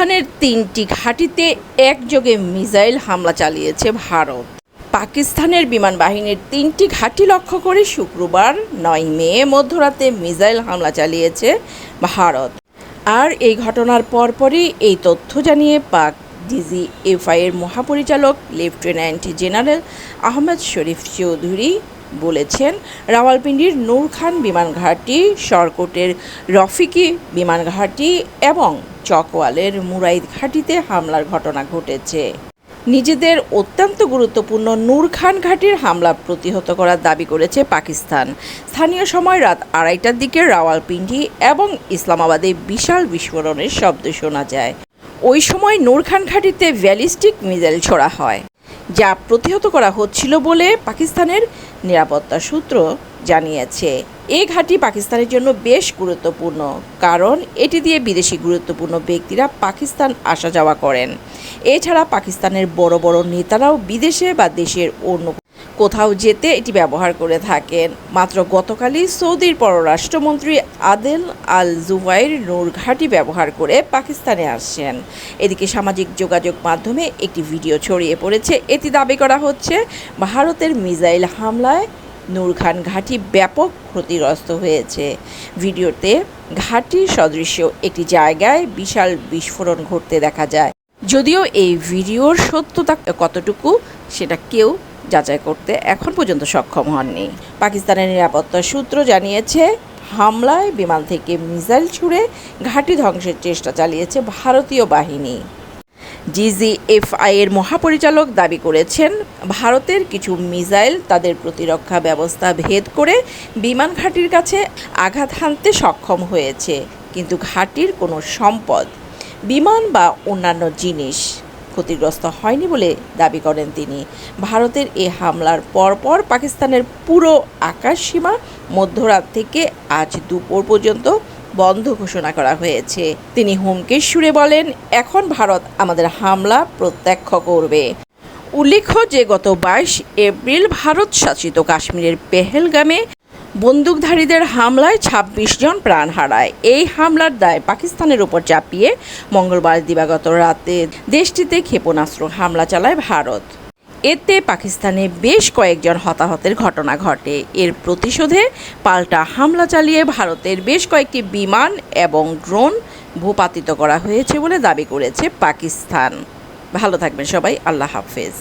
পাকিস্তানের তিনটি ঘাঁটিতে একযোগে মিসাইল হামলা চালিয়েছে ভারত। পাকিস্তানের বিমান বাহিনীর তিনটি ঘাঁটি লক্ষ্য করে শুক্রবার নয় মে মধ্যরাতে মিসাইল হামলা চালিয়েছে ভারত। আর এই ঘটনার পরপরই এই তথ্য জানিয়ে পাক ডিজিএফআই এর মহাপরিচালক লেফটেন্যান্ট জেনারেল আহমেদ শরীফ চৌধুরী বলেছেন, রাওয়ালপিন্ডির নূর খান বিমান ঘাঁটি, শরকোটের রফিকি বিমান ঘাঁটি এবং চকওয়ালের মুরাইদ ঘাঁটিতে হামলার ঘটনা ঘটেছে। নিজেদের অত্যন্ত গুরুত্বপূর্ণ নূর খান ঘাটির হামলা প্রতিহত করার দাবি করেছে পাকিস্তান। স্থানীয় সময় রাত আড়াইটার দিকে রাওয়ালপিন্ডি এবং ইসলামাবাদে বিশাল বিস্ফোরণের শব্দ শোনা যায়। ওই সময় নূর খান ঘাটিতে ব্যালিস্টিক মিসাইল ছোড়া হয়। যা প্রতিহত করা হচ্ছিল বলে পাকিস্তানের নিরাপত্তা সূত্র জানিয়েছে। এ ঘাঁটি পাকিস্তানের জন্য বেশ গুরুত্বপূর্ণ, কারণ এটি দিয়ে বিদেশি গুরুত্বপূর্ণ ব্যক্তিরা পাকিস্তান আসা যাওয়া করেন। এছাড়া পাকিস্তানের বড় বড় নেতারাও বিদেশে বা দেশের অন্য কোথাও যেতে এটি ব্যবহার করে থাকেন। মাত্র গতকালই সৌদির পররাষ্ট্রমন্ত্রী আদেল আল জুবাইর নূর ঘাঁটি ব্যবহার করে পাকিস্তানে আসছেন। এদিকে সামাজিক যোগাযোগ মাধ্যমে একটি ভিডিও ছড়িয়ে পড়েছে। এটি দাবি করা হচ্ছে, ভারতের মিসাইল হামলায় নূর খান ঘাঁটি ব্যাপক ক্ষতিগ্রস্ত হয়েছে। ভিডিওতে ঘাঁটির সদৃশ্য একটি জায়গায় বিশাল বিস্ফোরণ ঘটতে দেখা যায়। যদিও এই ভিডিওর সত্যতা কতটুকু, সেটা কেউ যাচাই করতে এখন পর্যন্ত সক্ষম হননি। পাকিস্তানের নিরাপত্তা সূত্র জানিয়েছে, হামলায় বিমান থেকে মিসাইল ছুড়ে ঘাঁটি ধ্বংসের চেষ্টা চালিয়েছে ভারতীয় বাহিনী। জিজিএফআই এর মহাপরিচালক দাবি করেছেন, ভারতের কিছু মিসাইল তাদের প্রতিরক্ষা ব্যবস্থা ভেদ করে বিমান ঘাঁটির কাছে আঘাত হানতে সক্ষম হয়েছে, কিন্তু ঘাঁটির কোনো সম্পদ, বিমান বা অন্যান্য জিনিস ক্ষতিগ্রস্ত হয়নি বলে দাবি করেন তিনি। ভারতের এই হামলার পরপর পাকিস্তানের পুরো আকাশ সীমা মধ্যরাত থেকে আজ দুপুর পর্যন্ত বন্ধ ঘোষণা করা হয়েছে। তিনি হুমকির সুরে বলেন, এখন ভারত আমাদের হামলা প্রত্যক্ষ করবে। উল্লেখ্য যে গত বাইশ এপ্রিল ভারত শাসিত কাশ্মীরের পেহেলগামে বন্দুকধারীদের হামলায় ২৬ জন প্রাণ হারায়। এই হামলার দায় পাকিস্তানের উপর চাপিয়ে মঙ্গলবার দিবাগত রাতে দেশটিতে ক্ষেপণাস্ত্র হামলা চালায় ভারত। এতে পাকিস্তানে বেশ কয়েকজন হতাহতের ঘটনা ঘটে। এর প্রতিশোধে পাল্টা হামলা চালিয়ে ভারতের বেশ কয়েকটি বিমান এবং ড্রোন ভূপাতিত করা হয়েছে বলে দাবি করেছে পাকিস্তান। ভালো থাকবেন সবাই, আল্লাহ হাফেজ।